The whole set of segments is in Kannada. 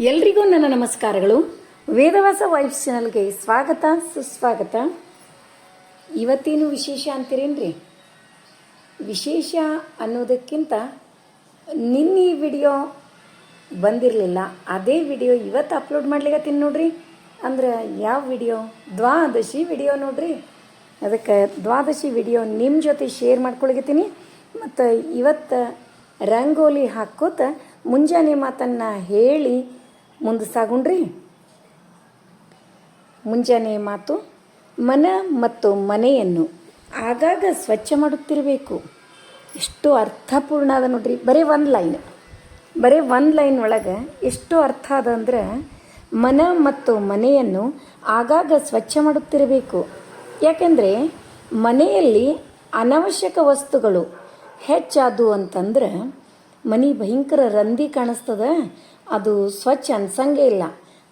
ಎಲ್ರಿಗೂ ನನ್ನ ನಮಸ್ಕಾರಗಳು. ವೇದವಾಸ ವೈಫ್ ಚಾನಲ್ಗೆ ಸ್ವಾಗತ, ಸುಸ್ವಾಗತ. ಇವತ್ತೇನು ವಿಶೇಷ ಅಂತೀರೇನ್ರಿ? ವಿಶೇಷ ಅನ್ನೋದಕ್ಕಿಂತ ನಿನ್ನೆ ವಿಡಿಯೋ ಬಂದಿರಲಿಲ್ಲ. ಅದೇ ವಿಡಿಯೋ ಇವತ್ತು ಅಪ್ಲೋಡ್ ಮಾಡ್ಲಿಕತ್ತೀನಿ ನೋಡ್ರಿ. ಅಂದ್ರೆ ಯಾವ ವಿಡಿಯೋ? ದ್ವಾದಶಿ ವಿಡಿಯೋ ನೋಡ್ರಿ. ಅದಕ್ಕೆ ದ್ವಾದಶಿ ವಿಡಿಯೋ ನಿಮ್ಮ ಜೊತೆ ಶೇರ್ ಮಾಡ್ಕೊಳಗತ್ತೀನಿ. ಮತ್ತು ಇವತ್ತು ರಂಗೋಲಿ ಹಾಕೋತ ಮುಂಜಾನೆ ಮಾತನ್ನು ಹೇಳಿ ಮುಂದೆ ಸಾಗುಣ್ರಿ. ಮುಂಜಾನೆ ಮಾತು, ಮನ ಮತ್ತು ಮನೆಯನ್ನು ಆಗಾಗ ಸ್ವಚ್ಛ ಮಾಡುತ್ತಿರಬೇಕು. ಎಷ್ಟು ಅರ್ಥಪೂರ್ಣ ಅದ ನೋಡ್ರಿ. ಬರೀ ಒಂದು ಲೈನ್. ಬರೀ ಒಂದು ಲೈನ್ ಒಳಗೆ ಎಷ್ಟು ಅರ್ಥ ಅದ ಅಂದ್ರೆ, ಮನ ಮತ್ತು ಮನೆಯನ್ನು ಆಗಾಗ ಸ್ವಚ್ಛ ಮಾಡುತ್ತಿರಬೇಕು. ಯಾಕೆಂದರೆ, ಮನೆಯಲ್ಲಿ ಅನವಶ್ಯಕ ವಸ್ತುಗಳು ಹೆಚ್ಚಾದು ಅಂತಂದ್ರೆ, ಮನೆ ಭಯಂಕರ ರಂದಿ ಕಾಣಿಸ್ತದ. ಅದು ಸ್ವಚ್ಛ ಅನ್ಸಂಗೆ ಇಲ್ಲ.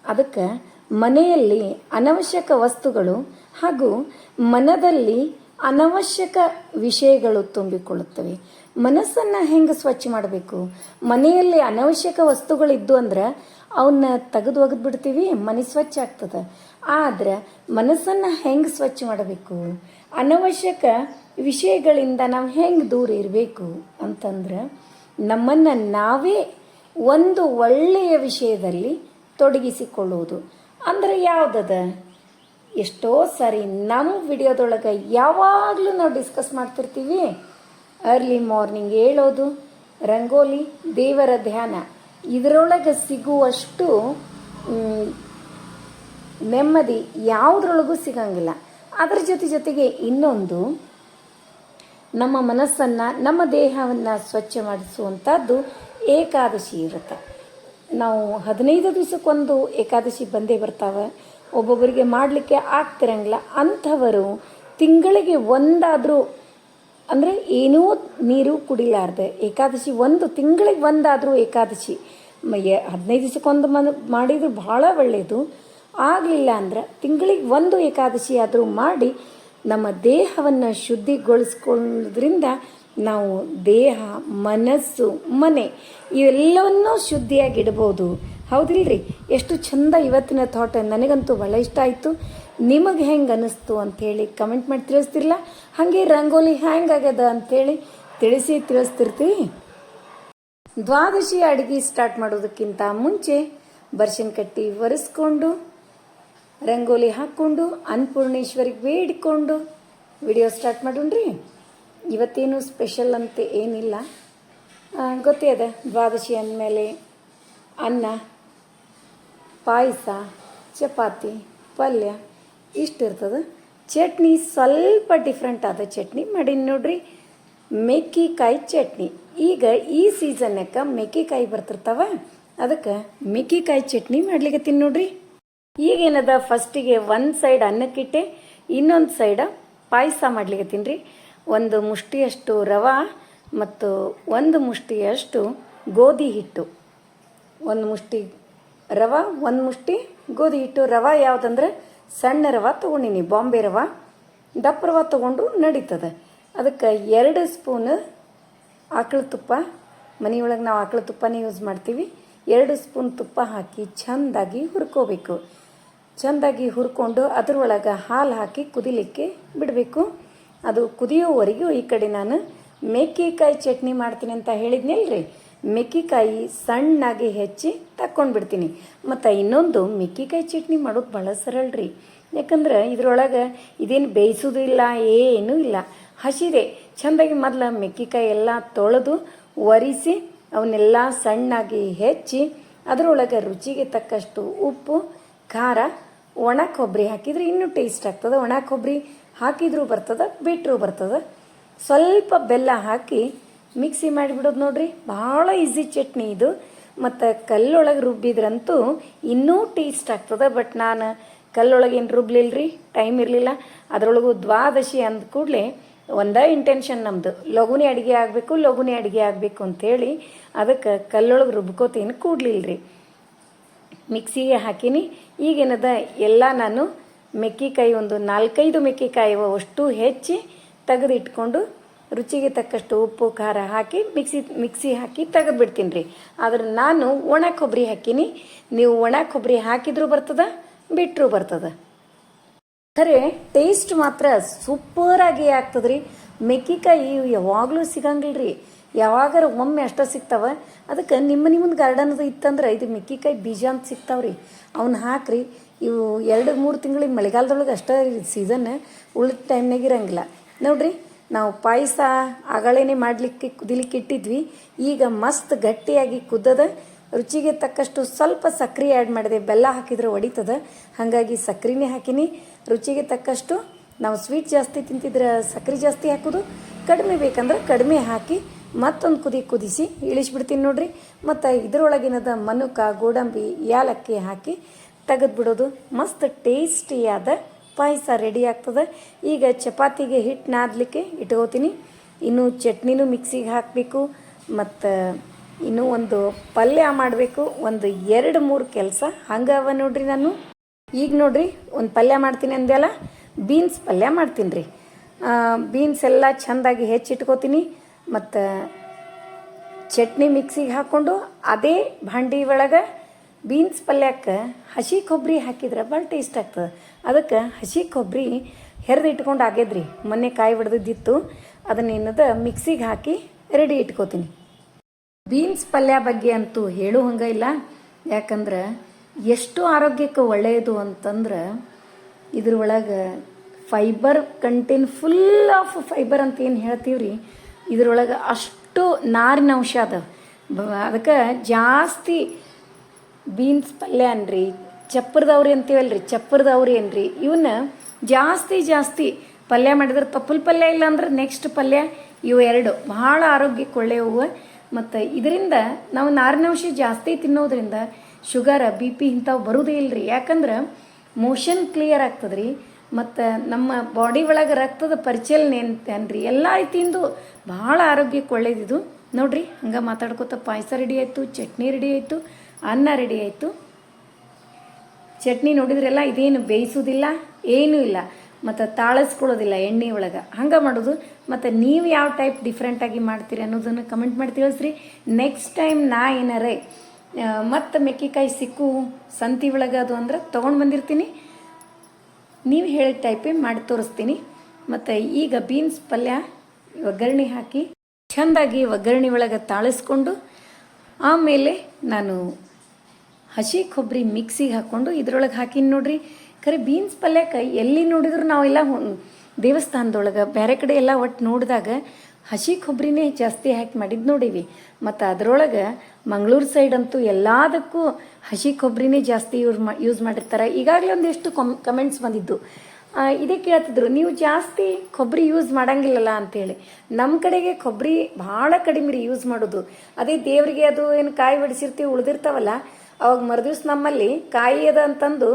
ಅದಕ್ಕೆ ಮನೆಯಲ್ಲಿ ಅನವಶ್ಯಕ ವಸ್ತುಗಳು ಹಾಗೂ ಮನದಲ್ಲಿ ಅನವಶ್ಯಕ ವಿಷಯಗಳು ತುಂಬಿಕೊಳ್ಳುತ್ತವೆ. ಮನಸ್ಸನ್ನು ಹೆಂಗೆ ಸ್ವಚ್ಛ ಮಾಡಬೇಕು? ಮನೆಯಲ್ಲಿ ಅನವಶ್ಯಕ ವಸ್ತುಗಳಿದ್ದು ಅಂದ್ರೆ ಅವನ್ನ ತೆಗೆದು ಒಗೆದು ಬಿಡ್ತೀವಿ, ಮನೆ ಸ್ವಚ್ಛ ಆಗ್ತದೆ. ಆದ್ರೆ ಮನಸ್ಸನ್ನು ಹೆಂಗೆ ಸ್ವಚ್ಛ ಮಾಡಬೇಕು? ಅನವಶ್ಯಕ ವಿಷಯಗಳಿಂದ ನಾವು ಹೆಂಗೆ ದೂರ ಇರಬೇಕು ಅಂತಂದ್ರೆ ನಮ್ಮನ್ನು ನಾವೇ ಒಂದು ಒಳ್ಳೆಯ ವಿಷಯದಲ್ಲಿ ತೊಡಗಿಸಿಕೊಳ್ಳುವುದು. ಅಂದರೆ ಯಾವುದದ? ಎಷ್ಟೋ ಸಾರಿ ನಮ್ಮ ವಿಡಿಯೋದೊಳಗೆ ಯಾವಾಗಲೂ ನಾವು ಡಿಸ್ಕಸ್ ಮಾಡ್ತಿರ್ತೀವಿ. ಅರ್ಲಿ ಮಾರ್ನಿಂಗ್ ಹೇಳೋದು, ರಂಗೋಲಿ, ದೇವರ ಧ್ಯಾನ. ಇದರೊಳಗೆ ಸಿಗುವಷ್ಟು ನೆಮ್ಮದಿ ಯಾವುದ್ರೊಳಗೂ ಸಿಗಂಗಿಲ್ಲ. ಅದರ ಜೊತೆ ಜೊತೆಗೆ ಇನ್ನೊಂದು, ನಮ್ಮ ಮನಸ್ಸನ್ನು, ನಮ್ಮ ದೇಹವನ್ನು ಸ್ವಚ್ಛ ಮಾಡಿಸುವಂಥದ್ದು ಏಕಾದಶಿ ಇರುತ್ತೆ. ನಾವು ಹದಿನೈದು ದಿವಸಕ್ಕೊಂದು ಏಕಾದಶಿ ಬಂದೇ ಬರ್ತಾವೆ. ಒಬ್ಬೊಬ್ಬರಿಗೆ ಮಾಡಲಿಕ್ಕೆ ಆಗ್ತಿರಂಗಿಲ್ಲ. ಅಂಥವರು ತಿಂಗಳಿಗೆ ಒಂದಾದರೂ, ಅಂದರೆ ಏನೂ ನೀರು ಕುಡಿಲಾರ್ದೆ, ಏಕಾದಶಿ ಒಂದು, ತಿಂಗಳಿಗೆ ಒಂದಾದರೂ ಏಕಾದಶಿ. ಹದಿನೈದು ದಿವಸಕ್ಕೊಂದು ಮನ್, ಮಾಡಿದ್ರು ಭಾಳ ಒಳ್ಳೆಯದು ಆಗಲಿಲ್ಲ ಅಂದ್ರೆ ತಿಂಗಳಿಗೆ ಒಂದು ಏಕಾದಶಿ ಆದರೂ ಮಾಡಿ ನಮ್ಮ ದೇಹವನ್ನು ಶುದ್ಧಿಗೊಳಿಸ್ಕೊಳ್ಳೋದ್ರಿಂದ ನಾವು ದೇಹ, ಮನಸ್ಸು, ಮನೆ ಇವೆಲ್ಲವನ್ನೂ ಶುದ್ಧಿಯಾಗಿಡ್ಬೋದು. ಹೌದಿಲ್ರಿ? ಎಷ್ಟು ಚಂದ ಇವತ್ತಿನ ಥಾಟ್ ನನಗಂತೂ ಭಾಳ ಇಷ್ಟ ಆಯಿತು. ನಿಮಗೆ ಹೆಂಗೆ ಅನ್ನಿಸ್ತು ಅಂಥೇಳಿ ಕಮೆಂಟ್ ಮಾಡಿ ತಿಳಿಸ್ತಿರಲ್ಲ? ಹಾಗೆ ರಂಗೋಲಿ ಹ್ಯಾಂಗಾಗ್ಯದ ಅಂಥೇಳಿ ತಿಳಿಸಿ ತಿಳಿಸ್ತಿರ್ತೀವಿ. ದ್ವಾದಶಿ ಅಡುಗೆ ಸ್ಟಾರ್ಟ್ ಮಾಡೋದಕ್ಕಿಂತ ಮುಂಚೆ ಬರ್ಶನ್ ಕಟ್ಟಿ ಒರೆಸ್ಕೊಂಡು, ರಂಗೋಲಿ ಹಾಕ್ಕೊಂಡು, ಅನ್ನಪೂರ್ಣೇಶ್ವರಿಗೆ ಬೇಡಿಕೊಂಡು ವಿಡಿಯೋ ಸ್ಟಾರ್ಟ್ ಮಾಡೋಣ್ರಿ. ಇವತ್ತೇನು ಸ್ಪೆಷಲ್ ಅಂತ ಏನಿಲ್ಲ. ಗೊತ್ತೇ ಅದ? ದ್ವಾದಶಿ ಅಂದಮೇಲೆ ಅನ್ನ, ಪಾಯಸ, ಚಪಾತಿ, ಪಲ್ಯ ಇಷ್ಟು ಇರ್ತದೆ ಚಟ್ನಿ ಸ್ವಲ್ಪ ಡಿಫ್ರೆಂಟ್ ಆದ ಚಟ್ನಿ ಮಾಡೀನಿ ನೋಡ್ರಿ. ಮೆಕ್ಕಿಕಾಯಿ ಚಟ್ನಿ. ಈಗ ಈ ಸೀಸನ್ನಕ್ಕೆ ಮೆಕ್ಕಿಕಾಯಿ ಬರ್ತಿರ್ತಾವ. ಅದಕ್ಕೆ ಮೆಕ್ಕಿಕಾಯಿ ಚಟ್ನಿ ಮಾಡ್ಲಿಕತ್ತೀನಿ ನೋಡ್ರಿ. ಈಗೇನದ ಫಸ್ಟಿಗೆ ಒಂದು ಸೈಡ್ ಅನ್ನಕ್ಕಿಟ್ಟೆ, ಇನ್ನೊಂದು ಸೈಡ ಪಾಯಸ ಮಾಡ್ಲಿಕ್ಕೆ ರೀ. ಒಂದು ಮುಷ್ಟಿಯಷ್ಟು ರವೆ ಮತ್ತು ಒಂದು ಮುಷ್ಟಿಯಷ್ಟು ಗೋಧಿ ಹಿಟ್ಟು. ಒಂದು ಮುಷ್ಟಿ ರವೆ, ಒಂದು ಮುಷ್ಟಿ ಗೋಧಿ ಹಿಟ್ಟು. ರವೆ ಯಾವುದಂದ್ರೆ ಸಣ್ಣ ರವ ತೊಗೊಂಡಿನಿ, ಬಾಂಬೆ ರವೆ. ದಪ್ಪ ರವೆ ತೊಗೊಂಡು ನಡೀತದೆ. ಅದಕ್ಕೆ ಎರಡು ಸ್ಪೂನ್ ಆಕಳ ತುಪ್ಪ, ಮನೆಯೊಳಗೆ ನಾವು ಆಕಳ ತುಪ್ಪನೇ ಯೂಸ್ ಮಾಡ್ತೀವಿ. ಎರಡು ಸ್ಪೂನ್ ತುಪ್ಪ ಹಾಕಿ ಚೆಂದಾಗಿ ಹುರ್ಕೋಬೇಕು. ಚೆಂದಾಗಿ ಹುರ್ಕೊಂಡು ಅದರೊಳಗೆ ಹಾಲು ಹಾಕಿ ಕುದಿಲಿಕ್ಕೆ ಬಿಡಬೇಕು. ಅದು ಕುದಿಯೋವರೆಗೂ ಈ ಕಡೆ ನಾನು ಮೆಕ್ಕಿಕಾಯಿ ಚಟ್ನಿ ಮಾಡ್ತೀನಿ ಅಂತ ಹೇಳಿದ್ನಲ್ರಿ? ಮೆಕ್ಕಿಕಾಯಿ ಸಣ್ಣಾಗಿ ಹೆಚ್ಚಿ ತಕ್ಕೊಂಡ್ಬಿಡ್ತೀನಿ. ಮತ್ತು ಇನ್ನೊಂದು ಮೆಕ್ಕಿಕಾಯಿ ಚಟ್ನಿ ಮಾಡೋದು ಭಾಳ ಸರಳ ರೀ ಯಾಕಂದ್ರೆ ಇದ್ರೊಳಗೆ ಇದೇನು ಬೇಯಿಸೋದು ಇಲ್ಲ, ಏನೂ ಇಲ್ಲ. ಹಸಿದೆ. ಚೆಂದಾಗಿ ಮೊದಲು ಮೆಕ್ಕಿಕಾಯಿ ಎಲ್ಲ ತೊಳೆದು ಒರೆಸಿ ಅವನ್ನೆಲ್ಲ ಸಣ್ಣಾಗಿ ಹೆಚ್ಚಿ ಅದರೊಳಗೆ ರುಚಿಗೆ ತಕ್ಕಷ್ಟು ಉಪ್ಪು, ಖಾರ, ಒಣ ಕೊಬ್ಬರಿ ಹಾಕಿದ್ರೆ ಇನ್ನೂ ಟೇಸ್ಟ್ ಆಗ್ತದೆ. ಒಣ ಕೊಬ್ಬರಿ ಹಾಕಿದ್ರೂ ಬರ್ತದೆ ಬಿಟ್ಟರೂ ಬರ್ತದೆ. ಸ್ವಲ್ಪ ಬೆಲ್ಲ ಹಾಕಿ ಮಿಕ್ಸಿ ಮಾಡಿಬಿಡೋದು ನೋಡ್ರಿ, ಭಾಳ ಈಸಿ ಚಟ್ನಿ ಇದು. ಮತ್ತು ಕಲ್ಲೊಳಗೆ ರುಬ್ಬಿದ್ರಂತೂ ಇನ್ನೂ ಟೇಸ್ಟ್ ಆಗ್ತದೆ, ಬಟ್ ನಾನು ಕಲ್ಲೊಳಗೆ ಏನು ರುಬ್ಲಿಲ್ಲರಿ ಟೈಮ್ ಇರಲಿಲ್ಲ. ಅದರೊಳಗೂ ದ್ವಾದಶಿ ಅಂದ ಕೂಡಲೇ ಒಂದೇ ಇಂಟೆನ್ಷನ್ ನಮ್ಮದು ಲಘುನೇ ಅಡುಗೆ ಆಗಬೇಕು, ಲಘುನೇ ಅಡುಗೆ ಆಗಬೇಕು ಅಂಥೇಳಿ ಅದಕ್ಕೆ ಕಲ್ಲೊಳಗೆ ರುಬ್ಕೋತೀನಿ ರೀ ಮಿಕ್ಸಿಗೆ ಹಾಕೀನಿ, ಈಗೇನದ ಎಲ್ಲ ನಾನು ಮೆಕ್ಕಿಕಾಯಿ ಒಂದು ನಾಲ್ಕೈದು ಮೆಕ್ಕಿಕಾಯಿ ಅಷ್ಟು ಹೆಚ್ಚಿ ತೆಗೆದಿಟ್ಕೊಂಡು ರುಚಿಗೆ ತಕ್ಕಷ್ಟು ಉಪ್ಪು, ಖಾರ ಹಾಕಿ, ಮಿಕ್ಸಿ ಮಿಕ್ಸಿ ಹಾಕಿ ತೆಗೆದು ಬಿಡ್ತೀನಿ ರೀ. ಆದ್ರೆ ನಾನು ಒಣ ಕೊಬ್ಬರಿ ಹಾಕೀನಿ. ನೀವು ಒಣ ಕೊಬ್ಬರಿ ಹಾಕಿದ್ರೂ ಬರ್ತದ ಬಿಟ್ಟರೂ ಬರ್ತದ. ಖರೆ ಟೇಸ್ಟ್ ಮಾತ್ರ ಸೂಪರಾಗಿ ರೀ. ಮೆಕ್ಕಿಕಾಯಿ ಯಾವಾಗಲೂ ಸಿಗಂಗಿಲ್ಲ ರೀ. ಯಾವಾಗಾರ ಒಮ್ಮೆ ಅಷ್ಟೇ ಸಿಗ್ತಾವೆ. ಅದಕ್ಕೆ ನಿಮ್ಮ ನಿಮ್ಮದು ಗಾರ್ಡನ್ದು ಇತ್ತಂದ್ರೆ ಇದು ಮೆಕ್ಕಿಕಾಯಿ ಬೀಜ ಅಂತ ಸಿಗ್ತಾವ್ರಿ. ಅವ್ನ ಹಾಕ್ರಿ. ಇವು ಎರಡು ಮೂರು ತಿಂಗಳಿಗೆ ಮಳೆಗಾಲದೊಳಗೆ ಅಷ್ಟೇ ಸೀಸನ್ ಉಳಿದ ಟೈಮ್ನಾಗ ಇರಂಗಿಲ್ಲ. ನೋಡ್ರಿ, ನಾವು ಪಾಯಸ, ಆಗಳೇನೆ ಮಾಡಲಿಕ್ಕೆ ಕುದಿಲಿಕ್ಕೆ ಇಟ್ಟಿದ್ವಿ. ಈಗ ಮಸ್ತ್ ಗಟ್ಟಿಯಾಗಿ ಕುದ್ದದ, ರುಚಿಗೆ ತಕ್ಕಷ್ಟು ಸ್ವಲ್ಪ ಸಕ್ಕರೆ ಆ್ಯಡ್ ಮಾಡಿದೆ, ಬೆಲ್ಲ ಹಾಕಿದ್ರೆ ಒಡಿತದ. ಹಾಗಾಗಿ ಸಕ್ಕರೆನೇ ಹಾಕಿನಿ. ರುಚಿಗೆ ತಕ್ಕಷ್ಟು ನಾವು ಸ್ವೀಟ್ ಜಾಸ್ತಿ ತಿಂತಿದ್ರೆ ಸಕ್ಕರೆ ಜಾಸ್ತಿ ಹಾಕೋದು, ಕಡಿಮೆ ಬೇಕಂದ್ರೆ ಕಡಿಮೆ ಹಾಕಿ ಮತ್ತೊಂದು ಕುದಿ ಕುದಿಸಿ ಇಳಿಸ್ಬಿಡ್ತೀನಿ ನೋಡ್ರಿ. ಮತ್ತು ಇದರೊಳಗಿನದ ಮನುಕ, ಗೋಡಂಬಿ ಏಲಕ್ಕಿ ಹಾಕಿ ತೆಗೆದ್ಬಿಡೋದು. ಮಸ್ತ್ ಟೇಸ್ಟಿಯಾದ ಪಾಯಸ ರೆಡಿ ಆಗ್ತದೆ. ಈಗ ಚಪಾತಿಗೆ ಹಿಟ್ಟು ನಾದಲಿಕ್ಕೆ ಇಟ್ಕೋತೀನಿ. ಇನ್ನು ಚಟ್ನಿನೂ ಮಿಕ್ಸಿಗೆ ಹಾಕಬೇಕು. ಮತ್ತು ಇನ್ನೂ ಒಂದು ಪಲ್ಯ ಮಾಡಬೇಕು. ಒಂದು ಎರಡು ಮೂರು ಕೆಲಸ ಹಂಗವ ನೋಡ್ರಿ ನಾನು. ಈಗ ನೋಡ್ರಿ, ಒಂದು ಪಲ್ಯ ಮಾಡ್ತೀನಿ ಅಂದೆಲ್ಲ ಬೀನ್ಸ್ ಪಲ್ಯ ಮಾಡ್ತೀನಿ ರೀ. ಬೀನ್ಸ್ ಎಲ್ಲ ಚೆಂದಾಗಿ ಹೆಚ್ಚಿಟ್ಕೋತೀನಿ. ಮತ್ತು ಚಟ್ನಿ ಮಿಕ್ಸಿಗೆ ಹಾಕ್ಕೊಂಡು ಅದೇ ಭಾಂಡಿ ಒಳಗೆ ಬೀನ್ಸ್ ಪಲ್ಯಕ್ಕೆ ಹಸಿ ಕೊಬ್ಬರಿ ಹಾಕಿದ್ರೆ ಭಾಳ ಟೇಸ್ಟ್ ಆಗ್ತದೆ. ಅದಕ್ಕೆ ಹಸಿ ಕೊಬ್ಬರಿ ಹೆರ್ದು ಇಟ್ಕೊಂಡು ಆಗ್ಯದ್ರಿ. ಮೊನ್ನೆ ಕಾಯಿ ಹೊಡೆದಿದ್ದಿತ್ತು ಅದನ್ನೇನದ ಮಿಕ್ಸಿಗೆ ಹಾಕಿ ರೆಡಿ ಇಟ್ಕೋತೀನಿ. ಬೀನ್ಸ್ ಪಲ್ಯ ಬಗ್ಗೆ ಅಂತೂ ಹೇಳೋ ಹಂಗೆ ಇಲ್ಲ. ಯಾಕಂದ್ರೆ ಎಷ್ಟು ಆರೋಗ್ಯಕ್ಕೆ ಒಳ್ಳೆಯದು ಅಂತಂದ್ರೆ ಇದ್ರೊಳಗೆ fibre content full of fibre ಅಂತ ಏನು ಹೇಳ್ತೀವಿ ರೀ ಇದ್ರೊಳಗೆ ಅಷ್ಟು ನಾರಿನ ಅಂಶ ಅದ ಅದಕ್ಕೆ ಜಾಸ್ತಿ ಬೀನ್ಸ್ ಪಲ್ಯ ಅನ್ರಿ ಚಪ್ಪರದವ್ರಿ ಅಂತೀವಲ್ರಿ ಚಪ್ಪರದವ್ರಿ ಏನ್ರಿ? ಇವನ್ನ ಜಾಸ್ತಿ ಜಾಸ್ತಿ ಪಲ್ಯ ಮಾಡಿದ್ರೆ ಪಪ್ಪಲ್ ಪಲ್ಯ ಇಲ್ಲ ಅಂದ್ರೆ ನೆಕ್ಸ್ಟ್ ಪಲ್ಯ ಇವು ಎರಡು. ಬಹಳ ಆರೋಗ್ಯಕ್ಕೆ ಒಳ್ಳೆಯವು. ಮತ್ತು ಇದರಿಂದ ನಾವು ನಾರಿನಾಂಶ ಜಾಸ್ತಿ ತಿನ್ನೋದ್ರಿಂದ ಶುಗರ, ಬಿ ಪಿ ಇಂಥವು ಬರೋದೇ ರೀ ಯಾಕಂದ್ರೆ ಮೋಷನ್ ಕ್ಲಿಯರ್ ಆಗ್ತದ್ರಿ. ಮತ್ತು ನಮ್ಮ ಬಾಡಿ ಒಳಗೆ ರಕ್ತದ ಪರಿಚಲನೆ ಅಂತನ್ರಿ ಎಲ್ಲ ರೀತಿಯಿಂದ ಭಾಳ ಆರೋಗ್ಯಕ್ಕೆ ಒಳ್ಳೇದಿದು. ನೋಡ್ರಿ, ಹಂಗೆ ಮಾತಾಡ್ಕೋತ ಪಾಯಸ ರೆಡಿ ಆಯಿತು, ಚಟ್ನಿ ರೆಡಿ ಆಯಿತು. ಅನ್ನ ರೆಡಿ ಆಯಿತು. ಚಟ್ನಿ ನೋಡಿದ್ರೆಲ್ಲ ಇದೇನು ಬೇಯಿಸೋದಿಲ್ಲ, ಏನೂ ಇಲ್ಲ. ಮತ್ತು ತಾಳಿಸ್ಕೊಳ್ಳೋದಿಲ್ಲ ಎಣ್ಣೆ ಒಳಗೆ. ಹಂಗೆ ಮಾಡೋದು. ಮತ್ತು ನೀವು ಯಾವ ಟೈಪ್ ಡಿಫ್ರೆಂಟಾಗಿ ಮಾಡ್ತೀರಿ ಅನ್ನೋದನ್ನು ಕಮೆಂಟ್ ಮಾಡಿ ತಿಳಿಸ್ರಿ. ನೆಕ್ಸ್ಟ್ ಟೈಮ್ ನಾ ಏನಾರೆ ಮತ್ತು ಮೆಕ್ಕಿಕಾಯಿ ಸಿಕ್ಕು, ಸಂತಿ ಒಳಗೆ ಅದು ಅಂದ್ರೆ ತೊಗೊಂಡು ಬಂದಿರ್ತೀನಿ. ನೀವು ಹೇಳಿದ ಟೈಪೇ ಮಾಡಿ ತೋರಿಸ್ತೀನಿ. ಮತ್ತು ಈಗ ಬೀನ್ಸ್ ಪಲ್ಯ, ಒಗ್ಗರಣೆ ಹಾಕಿ, ಚೆಂದಾಗಿ ಒಗ್ಗರಣೆ ಒಳಗೆ ತಾಳಿಸ್ಕೊಂಡು, ಆಮೇಲೆ ನಾನು ಹಸಿ ಕೊಬ್ಬರಿ ಮಿಕ್ಸಿಗೆ ಹಾಕ್ಕೊಂಡು ಇದ್ರೊಳಗೆ ಹಾಕೀನಿ ನೋಡ್ರಿ. ಖರೆ ಬೀನ್ಸ್ ಪಲ್ಯಕ್ಕೆ ಎಲ್ಲಿ ನೋಡಿದ್ರು ನಾವೆಲ್ಲ ದೇವಸ್ಥಾನದೊಳಗೆ ಬೇರೆ ಕಡೆ ಎಲ್ಲ ಒಟ್ಟು ನೋಡಿದಾಗ ಹಸಿ ಕೊಬ್ಬರಿನೇ ಜಾಸ್ತಿ ಹಾಕಿ ಮಾಡಿದ್ದು ನೋಡೀವಿ. ಮತ್ತು ಅದರೊಳಗೆ ಮಂಗಳೂರು ಸೈಡ್ ಅಂತೂ ಎಲ್ಲದಕ್ಕೂ ಹಸಿ ಕೊಬ್ಬರಿನೇ ಜಾಸ್ತಿ ಯೂಸ್ ಮಾ, ಯೂಸ್ ಮಾಡಿರ್ತಾರೆ. ಈಗಾಗಲೇ ಒಂದಿಷ್ಟು ಕಮ್ ಕಮೆಂಟ್ಸ್ ಬಂದಿದ್ದು. ಇದೇ ಕೇಳ್ತಿದ್ರು, ನೀವು ಜಾಸ್ತಿ ಕೊಬ್ಬರಿ ಯೂಸ್ ಮಾಡೋಂಗಿಲ್ಲಲ್ಲ ಅಂತೇಳಿ. ನಮ್ಮ ಕಡೆಗೆ ಕೊಬ್ಬರಿ ಭಾಳ ಕಡಿಮೆ ರೀ ಯೂಸ್ ಮಾಡೋದು. ಅದೇ ದೇವರಿಗೆ ಅದು ಏನು ಕಾಯಿ ಬಡಿಸಿರ್ತೀವಿ ಉಳಿದಿರ್ತಾವಲ್ಲ ಅವಾಗ ಮರುದಿವ್ಸ ನಮ್ಮಲ್ಲಿ ಕಾಯಿ ಅದ ಅಂತಂದು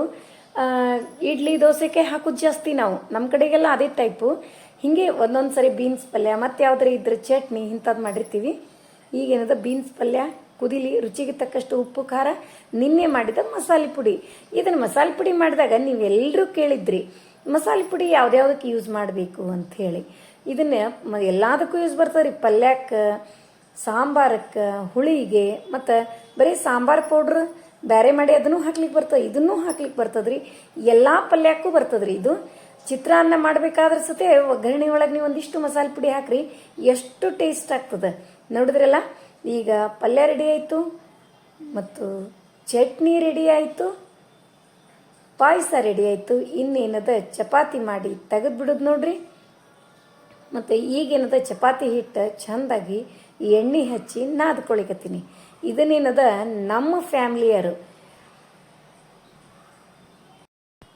ಇಡ್ಲಿ ದೋಸೆಗೆ ಹಾಕೋದು ಜಾಸ್ತಿ ನಾವು. ನಮ್ಮ ಕಡೆಗೆಲ್ಲ ಅದೇ ಟೈಪು ಹೀಗೆ ಒಂದೊಂದು ಸರಿ ಬೀನ್ಸ್ ಪಲ್ಯ, ಮತ್ತು ಯಾವ್ದಾರ ಇದ್ರ ಚಟ್ನಿ ಇಂಥದ್ದು ಮಾಡಿರ್ತೀವಿ. ಈಗೇನದ ಬೀನ್ಸ್ ಪಲ್ಯ, ಕುದಿಲಿ, ರುಚಿಗೆ ತಕ್ಕಷ್ಟು ಉಪ್ಪು, ಖಾರ, ನಿನ್ನೆ ಮಾಡಿದ ಮಸಾಲೆ ಪುಡಿ. ಇದನ್ನು ಮಸಾಲೆ ಪುಡಿ ಮಾಡಿದಾಗ ನೀವೆಲ್ಲರೂ ಕೇಳಿದ್ರಿ, ಮಸಾಲೆ ಪುಡಿ ಯಾವ್ದ್ಯಾವ್ದಕ್ಕೆ ಯೂಸ್ ಮಾಡಬೇಕು ಅಂತ ಹೇಳಿ. ಇದನ್ನ ಎಲ್ಲದಕ್ಕೂ ಯೂಸ್ ಬರ್ತದೆ ರೀ ಪಲ್ಯಕ್ಕೆ ಸಾಂಬಾರಕ್ಕೆ, ಹುಳಿಗೆ, ಮತ್ತು ಬರೀ ಸಾಂಬಾರ್ ಪೌಡ್ರ್ ಬೇರೆ ಮಾಡಿ ಅದನ್ನು ಹಾಕ್ಲಿಕ್ಕೆ ಬರ್ತದೆ ಇದನ್ನೂ ಹಾಕ್ಲಿಕ್ಕೆ ಬರ್ತದ್ರಿ. ಎಲ್ಲ ಪಲ್ಯಕ್ಕೂ ಬರ್ತದ್ರಿ ಇದು. ಚಿತ್ರಾನ್ನ ಮಾಡಬೇಕಾದ್ರೆ ಸತೆ ಒಗ್ಗರಣೆ ಒಳಗೆ ನೀವು ಒಂದಿಷ್ಟು ಮಸಾಲೆ ಪುಡಿ ಹಾಕ್ರಿ, ಎಷ್ಟು ಟೇಸ್ಟ್ ಆಗ್ತದೆ. ನೋಡಿದ್ರಲ್ಲ, ಈಗ ಪಲ್ಯ ರೆಡಿ ಆಯಿತು, ಮತ್ತು ಚಟ್ನಿ ರೆಡಿ ಆಯಿತು, ಪಾಯಸ ರೆಡಿ ಆಯಿತು, ಇನ್ನೇನದ ಚಪಾತಿ ಮಾಡಿ ತೆಗೆದ್ಬಿಡೋದು ನೋಡ್ರಿ. ಮತ್ತು ಈಗೇನದ ಚಪಾತಿ ಹಿಟ್ಟು ಚೆಂದಾಗಿ ಎಣ್ಣೆ ಹಚ್ಚಿ ನಾದ್ಕೊಳಿಕತ್ತೀನಿ. ಇದನ್ನೇನದ? ನಮ್ಮ ಫ್ಯಾಮ್ಲಿಯರು.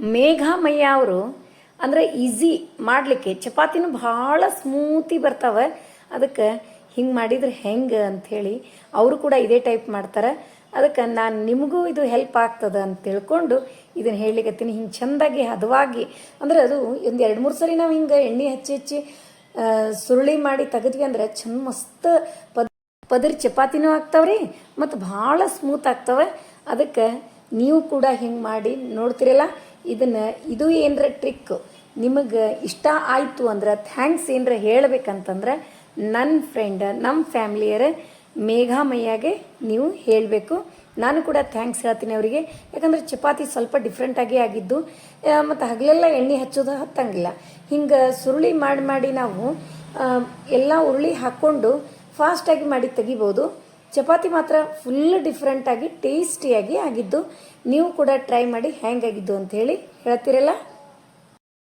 ಮೇಘಾಮಯ್ಯ ಅವರು ಅಂದ್ರೆ ಈಸಿ ಮಾಡಲಿಕ್ಕೆ ಚಪಾತಿನೂ ಭಾಳ ಸ್ಮೂತಿ ಬರ್ತಾವೆ. ಅದಕ್ಕೆ ಹಿಂಗೆ ಮಾಡಿದ್ರೆ ಹೆಂಗೆ ಅಂಥೇಳಿ ಅವರು ಕೂಡ ಇದೇ ಟೈಪ್ ಮಾಡ್ತಾರೆ. ಅದಕ್ಕೆ ನಾನು ನಿಮಗೂ ಇದು ಹೆಲ್ಪ್ ಆಗ್ತದೆ ಅಂತ ತಿಳ್ಕೊಂಡು ಇದನ್ನು ಹೇಳಿಕತ್ತೀನಿ ಹಿಂಗೆ ಚಂದಾಗಿ ಹದವಾಗಿ ಅಂದ್ರೆ ಅದು ಒಂದು ಎರಡು ಮೂರು ಸರಿ ನಾವು ಹಿಂಗೆ ಎಣ್ಣೆ ಹಚ್ಚಿ ಹಚ್ಚಿ ಸುರುಳಿ ಮಾಡಿ ತೆಗೆದ್ವಿ ಅಂದ್ರೆ ಚಂದ ಮಸ್ತ್ ಪದ, ಪದರಿ ಚಪಾತಿನೂ ಆಗ್ತಾವ್ರಿ ಮತ್ತು ಭಾಳ ಸ್ಮೂತ್ ಆಗ್ತವೆ. ಅದಕ್ಕೆ ನೀವು ಕೂಡ ಹಿಂಗೆ ಮಾಡಿ ನೋಡ್ತಿರಲ್ಲ, ಇದನ್ನು ಇದು ಏನರ ಟ್ರಿಕ್ ನಿಮಗೆ ಇಷ್ಟ ಆಯಿತು ಅಂದ್ರೆ ಥ್ಯಾಂಕ್ಸ್ ಏನರ ಹೇಳ್ಬೇಕಂತಂದ್ರೆ ನನ್ನ ಫ್ರೆಂಡ್ ನಮ್ಮ ಫ್ಯಾಮಿಲಿಯರ್ ಮೇಘಾಮಯ್ಯಾಗೆ ನೀವು ಹೇಳಬೇಕು. ನಾನು ಕೂಡ ಥ್ಯಾಂಕ್ಸ್ ಹೇಳ್ತೀನಿ ಅವರಿಗೆ. ಯಾಕಂದ್ರೆ ಚಪಾತಿ ಸ್ವಲ್ಪ ಡಿಫ್ರೆಂಟಾಗೇ ಆಗಿದ್ದು ಮತ್ತು ಹಗಲೆಲ್ಲ ಎಣ್ಣೆ ಹಚ್ಚೋದು ಹತ್ತಂಗಿಲ್ಲ. ಹಿಂಗೆ ಸುರುಳಿ ಮಾಡಿ ಮಾಡಿ ನಾವು ಎಲ್ಲ ಉರುಳಿ ಹಾಕ್ಕೊಂಡು ಫಾಸ್ಟಾಗಿ ಮಾಡಿ ತೆಗಿಬೋದು. ಚಪಾತಿ ಮಾತ್ರ ಫುಲ್ ಡಿಫ್ರೆಂಟಾಗಿ ಟೇಸ್ಟಿಯಾಗಿ ಆಗಿದ್ದು, ನೀವು ಕೂಡ ಟ್ರೈ ಮಾಡಿ ಹೆಂಗಾಗಿದ್ದು ಅಂತ ಹೇಳಿ ಹೇಳ್ತೀರಲ್ಲ?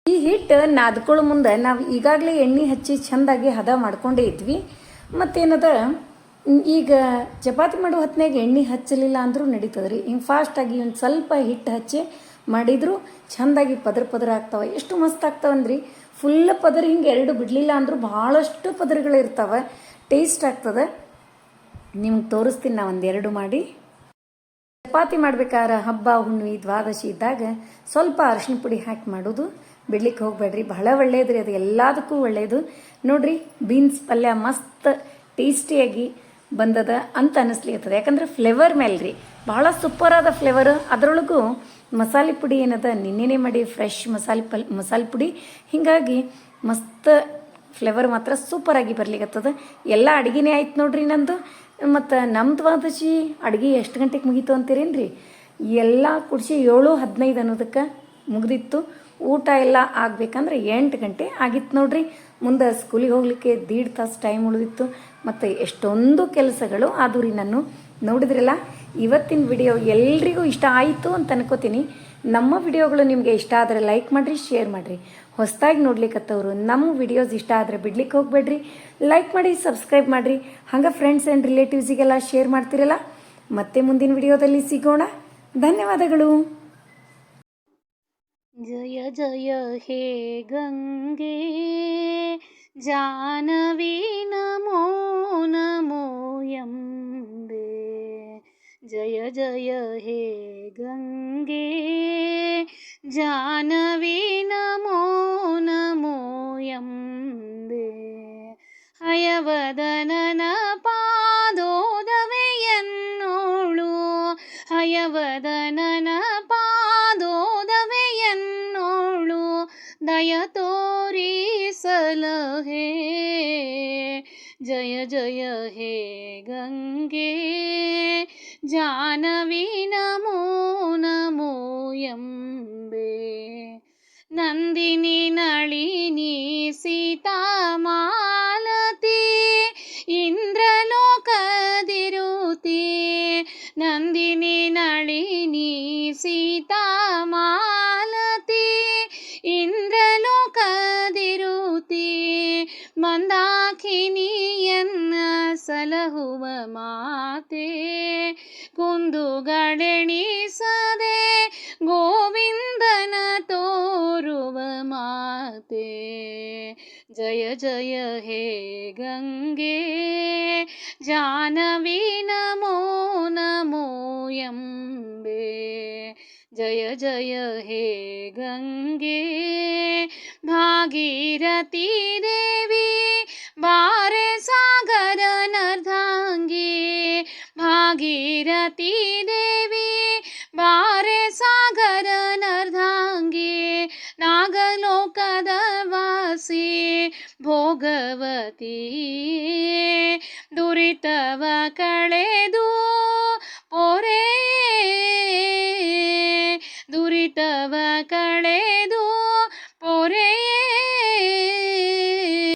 ಈ ಹಿಟ್ಟು ನಾದ್ಕೊಳ್ಳೋ ಮುಂದೆ ನಾವು ಈಗಾಗಲೇ ಎಣ್ಣೆ ಹಚ್ಚಿ ಚೆಂದಾಗಿ ಹದ ಮಾಡ್ಕೊಂಡೇ ಇದ್ವಿ. ಮತ್ತೇನದ? ಈಗ ಚಪಾತಿ ಮಾಡೋ ಹೊತ್ತಿನಾಗ ಎಣ್ಣೆ ಹಚ್ಚಲಿಲ್ಲ ಅಂದರೂ ನಡೀತದೆ ರೀ ಹಿಂಗೆ ಫಾಸ್ಟಾಗಿ ಒಂದು ಸ್ವಲ್ಪ ಹಿಟ್ಟು ಹಚ್ಚಿ ಮಾಡಿದ್ರು ಚೆಂದಾಗಿ ಪದರ ಪದರ ಆಗ್ತಾವೆ. ಎಷ್ಟು ಮಸ್ತ್ ಆಗ್ತಾವಂದ್ರಿ. ಫುಲ್ ಪದರ ಹಿಂಗೆ ಎರಡು ಬಿಡಲಿಲ್ಲ ಅಂದರೂ ಭಾಳಷ್ಟು ಪದರಗಳಿರ್ತಾವೆ ಟೇಸ್ಟ್ ಆಗ್ತದೆ. ನಿಮ್ಗೆ ತೋರಿಸ್ತೀನಿ ನಾ ಒಂದೆರಡು ಮಾಡಿ. ಚಪಾತಿ ಮಾಡ್ಬೇಕಾದ್ರೆ ಹಬ್ಬ, ಹುಣ್ಣಿಮೆ, ದ್ವಾದಶಿ ಇದ್ದಾಗ ಸ್ವಲ್ಪ ಅರಿಶಿನ ಪುಡಿ ಹಾಕಿ ಮಾಡೋದು. ಬಿಡ್ಲಿಕ್ಕೆ ಹೋಗ್ಬೇಡ್ರಿ. ಬಹಳ ಒಳ್ಳೇದ್ರಿ. ಅದು ಎಲ್ಲದಕ್ಕೂ ಒಳ್ಳೆಯದು ನೋಡ್ರಿ, ಬೀನ್ಸ್ ಪಲ್ಯ ಮಸ್ತ್ ಟೇಸ್ಟಿಯಾಗಿ ಬಂದದ ಅಂತ ಅನಿಸ್ಲಿರ್ತದೆ ಯಾಕಂದ್ರೆ ಫ್ಲೇವರ್ ಮೇಲೆ ರೀ ಭಾಳ ಸೂಪರ್ ಆದ ಫ್ಲೇವರ್ ಅದರೊಳಗೂ ಮಸಾಲೆ ಪುಡಿ ಏನದ, ನಿನ್ನೆನೇ ಮಾಡಿ ಫ್ರೆಶ್ ಮಸಾಲೆ ಪಲ್, ಮಸಾಲೆ ಪುಡಿ. ಹೀಗಾಗಿ ಮಸ್ತ್ ಫ್ಲೇವರ್ ಮಾತ್ರ ಸೂಪರಾಗಿ ಬರ್ಲಿಕ್ಕತ್ತದ ಎಲ್ಲ ಅಡುಗೆನೇ ಆಯ್ತು ನೋಡ್ರಿ ನಂದು. ಮತ್ತು ನಮ್ದು ವಾದಜಿ, ಅಡುಗೆ ಎಷ್ಟು ಗಂಟೆಗೆ ಮುಗೀತು ಅಂತೀರೇನ್ರಿ? ಎಲ್ಲ ಕುಡಿಸಿ ಏಳು ಹದಿನೈದು ಅನ್ನೋದಕ್ಕೆ ಮುಗ್ದಿತ್ತು. ಊಟ ಎಲ್ಲ ಆಗ್ಬೇಕಂದ್ರೆ ಎಂಟು ಗಂಟೆ ಆಗಿತ್ತು ನೋಡ್ರಿ. ಮುಂದೆ ಸ್ಕೂಲಿಗೆ ಹೋಗಲಿಕ್ಕೆ ದೀಡ್ ತಾಸು ಟೈಮ್ ಉಳಿದಿತ್ತು. ಮತ್ತು ಎಷ್ಟೊಂದು ಕೆಲಸಗಳು ಆದವು ರೀ ನಾನು ನೋಡಿದ್ರಲ್ಲ, ಇವತ್ತಿನ ವಿಡಿಯೋ ಎಲ್ರಿಗೂ ಇಷ್ಟ ಆಯಿತು ಅಂತ ಅನ್ಕೋತೀನಿ. ನಮ್ಮ ವಿಡಿಯೋಗಳು ನಿಮಗೆ ಇಷ್ಟ ಆದರೆ ಲೈಕ್ ಮಾಡಿರಿ ಶೇರ್ ಮಾಡಿರಿ. ಹೊಸದಾಗಿ ನೋಡ್ಲಿಕ್ಕತ್ತವರು ನಮ್ಮ ವಿಡಿಯೋಸ್ ಇಷ್ಟ ಆದರೆ ಬಿಡ್ಲಿಕ್ಕೆ ಹೋಗಬೇಡ್ರಿ. ಲೈಕ್ ಮಾಡಿ ಸಬ್ಸ್ಕ್ರೈಬ್ ಮಾಡಿರಿ. ಹಂಗೆ ಫ್ರೆಂಡ್ಸ್ ಆ್ಯಂಡ್ ರಿಲೇಟಿವ್ಸಿಗೆಲ್ಲ ಶೇರ್ ಮಾಡ್ತಿರಲ್ಲ. ಮತ್ತೆ ಮುಂದಿನ ವಿಡಿಯೋದಲ್ಲಿ ಸಿಗೋಣ. ಧನ್ಯವಾದಗಳು. जय जय हे गंगे, जानवी नमो नमोऽयम्बे जय जय हे गंगे, जानवी नमो नमोऽयम्बे हयवदनन पादोदवेयन्नोळु हयवदन तोरी सलहे। जय जय हे गङ्गे। जानवी नमो नमोयम्बे नन्दिनी नळिनी सीता मानती इन्द्रलोकधिरुति नन्दिनी नळिनी सीता मा ಮಂದಾಕಿನಿಯನ್ನ ಸಲಹುವ ಮಾತೆ ಕುಂದುಗಳೆಣಿಸದೆ ಗೋವಿಂದನ ತೋರುವ ಮಾತೆ ಜಯ ಜಯ ಹೇ ಗಂಗೆ ಜಾನವಿ ನಮೋ ನಮೋ ಎಂಬೆ ಜಯ ಜಯ ಹೇ ಗಂಗೆ भागीरथी देवी बारे सागर नर्धांगी भागीरथी